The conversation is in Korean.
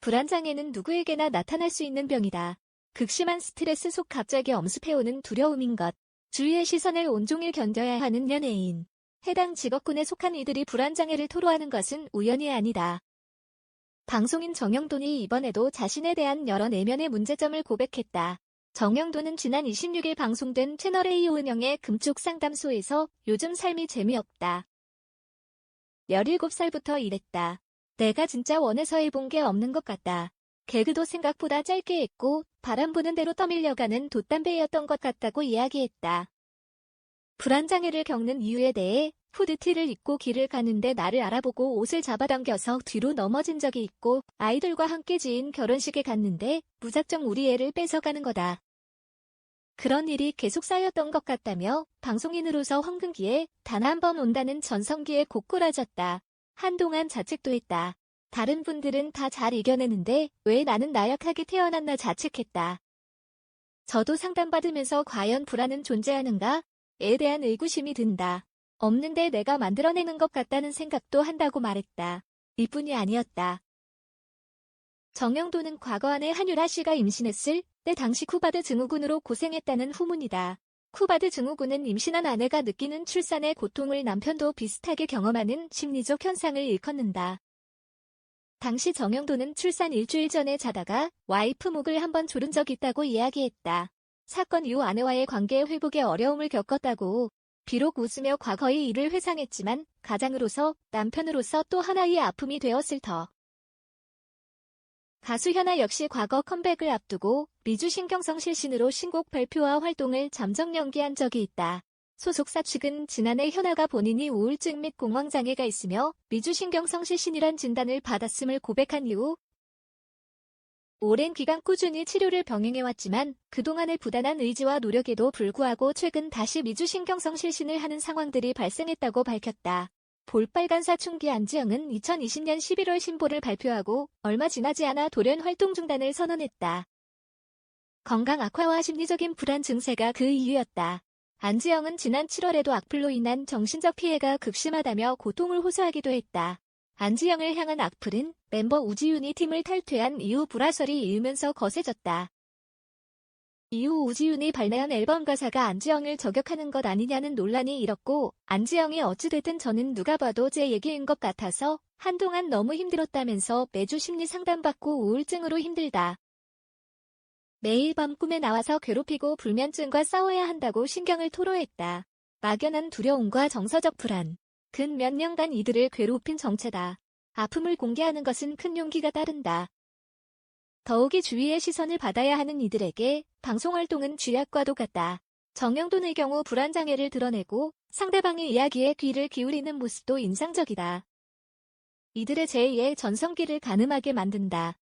불안장애는 누구에게나 나타날 수 있는 병이다. 극심한 스트레스 속 갑자기 엄습해오는 두려움인 것. 주위의 시선을 온종일 견뎌야 하는 연예인. 해당 직업군에 속한 이들이 불안장애를 토로하는 것은 우연이 아니다. 방송인 정영돈이 이번에도 자신에 대한 여러 내면의 문제점을 고백했다. 정영돈은 지난 26일 방송된 채널A 오은영의 금쪽 상담소에서 요즘 삶이 재미없다. 17살부터 일했다. 내가 진짜 원해서 해본 게 없는 것 같다. 개그도 생각보다 짧게 했고 바람 부는 대로 떠밀려가는 돛담배였던 것 같다고 이야기했다. 불안장애를 겪는 이유에 대해 후드티를 입고 길을 가는데 나를 알아보고 옷을 잡아당겨서 뒤로 넘어진 적이 있고 아이들과 함께 지인 결혼식에 갔는데 무작정 우리 애를 뺏어가는 거다. 그런 일이 계속 쌓였던 것 같다며 방송인으로서 황금기에 단 한 번 온다는 전성기에 고꾸라졌다. 한동안 자책도 했다. 다른 분들은 다 잘 이겨내는데 왜 나는 나약하게 태어났나 자책했다. 저도 상담받으면서 과연 불안은 존재하는가? 에 대한 의구심이 든다. 없는데 내가 만들어내는 것 같다는 생각도 한다고 말했다. 이뿐이 아니었다. 정영도는 과거 안에 한유라 씨가 임신했을 때 당시 쿠바드 증후군으로 고생했다는 후문이다. 쿠바드 증후군은 임신한 아내가 느끼는 출산의 고통을 남편도 비슷하게 경험하는 심리적 현상을 일컫는다. 당시 정영도는 출산 일주일 전에 자다가 와이프 목을 한번 조른 적 있다고 이야기했다. 사건 이후 아내와의 관계 회복에 어려움을 겪었다고 비록 웃으며 과거의 일을 회상했지만 가장으로서 남편으로서 또 하나의 아픔이 되었을 터. 가수 현아 역시 과거 컴백을 앞두고 미주 신경성 실신으로 신곡 발표와 활동을 잠정 연기한 적이 있다. 소속사 측은 지난해 현아가 본인이 우울증 및 공황장애가 있으며 미주 신경성 실신이란 진단을 받았음을 고백한 이후 오랜 기간 꾸준히 치료를 병행해왔지만 그동안의 부단한 의지와 노력에도 불구하고 최근 다시 미주 신경성 실신을 하는 상황들이 발생했다고 밝혔다. 볼빨간 사춘기 안지영은 2020년 11월 신보를 발표하고 얼마 지나지 않아 돌연 활동 중단을 선언했다. 건강 악화와 심리적인 불안 증세가 그 이유였다. 안지영은 지난 7월에도 악플로 인한 정신적 피해가 극심하다며 고통을 호소하기도 했다. 안지영을 향한 악플은 멤버 우지윤이 팀을 탈퇴한 이후 불화설이 일면서 거세졌다. 이후 우지윤이 발매한 앨범 가사가 안지영을 저격하는 것 아니냐는 논란이 일었고 안지영이 어찌됐든 저는 누가 봐도 제 얘기인 것 같아서 한동안 너무 힘들었다면서 매주 심리 상담받고 우울증으로 힘들다. 매일 밤 꿈에 나와서 괴롭히고 불면증과 싸워야 한다고 신경을 토로했다. 막연한 두려움과 정서적 불안. 근 몇 년간 이들을 괴롭힌 정체다. 아픔을 공개하는 것은 큰 용기가 따른다. 더욱이 주위의 시선을 받아야 하는 이들에게 방송활동은 쥐약과도 같다. 정영돈의 경우 불안장애를 드러내고 상대방의 이야기에 귀를 기울이는 모습도 인상적이다. 이들의 제2의 전성기를 가늠하게 만든다.